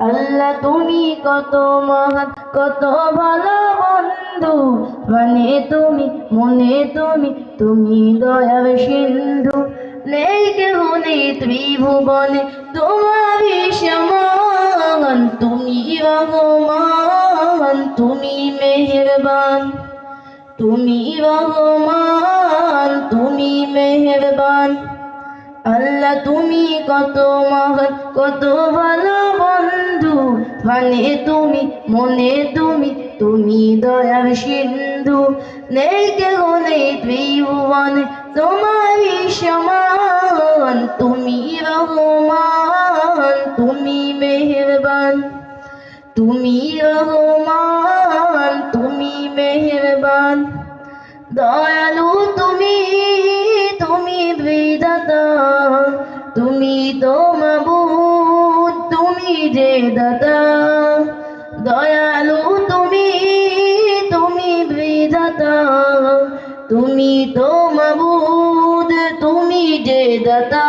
আল্লাহ, তুমি কত মহান, কত ভালো বন্ধু। মানে তুমি, মনে তুমি তুমি দয়ার সিন্ধু। নেই কেউ নেই ত্রিভুবনে তোমারই সমান তুমি রহমান, তুমি মেহেরবান। তুমি রহমান, তুমি মেহেরবান। আল্লাহ, তুমি কত মহান, কত ভালো বন্ধু। মানে তুমি, মনে তুমি তুমি দয়ার সিন্ধু। নেই কেউ নেই ত্রিভুবনে, তোমারই সমান। তুমি রহমান, তুমি মেহেরবান। তুমি রহমান, তুমি মেহেরবান। দয়ালু তুমি তুমি বিধাতা। তুমি তুমি যে দাতা দয়ালু তুমি তুমি বিধাতা, তুমি তো মাবুদ, তুমি যে দাতা।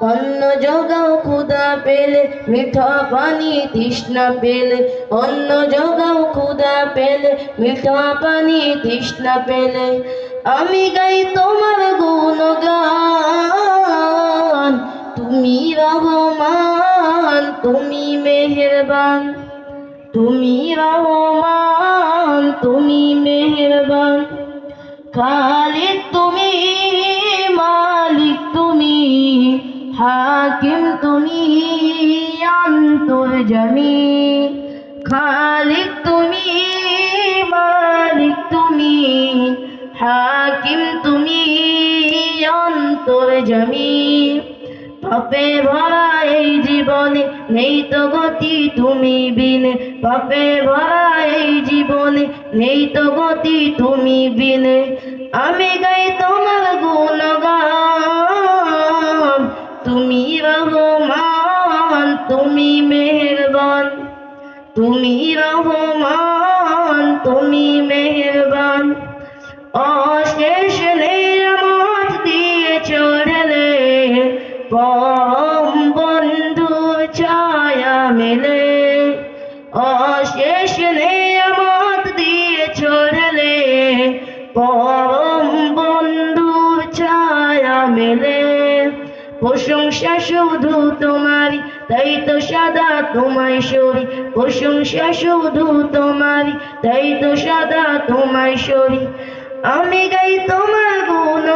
অন্ন যোগাও ক্ষুদা পেলে, মিঠা পানি তৃষ্ণা পেলে। অন্ন যোগাও ক্ষুদা পেলে, মিঠা পানি তৃষ্ণা পেলে। আমি গাই তোমার তুমি মেহেরবান, তুমি রহমান, তুমি মেহেরবান। খালিক তুমি, মালিক তুমি, হাকিম তুমি জমি। খালিক তুমি, মালিক তুমি, হাকিম তুমি অন্তর জমি। পাপে ভরা এই জীবনে নেই তো গতি তুমি বিনে। পাপে ভরা এই জীবনে নেই তো গতি তুমি বিনে। আমি গাই তোমার গুণগান, তুমি রহমান, তুমি মেহেরবান। তুমি রহমান, তুমি মেহেরবান। অশেষ নিয়ামত পরম বন্ধু ছায়া মেলে। অশেষ নে নিয়ামত দিয়ে চড়লে পরম বন্ধু ছায়া মেলে। প্রশংসা শুধু তোমারই তাই তো সাদা তোমায় সরি। প্রশংসা শুধু তোমারই তাই তো সাদা তোমায় সরি। আমি গাই তোমার গুণগান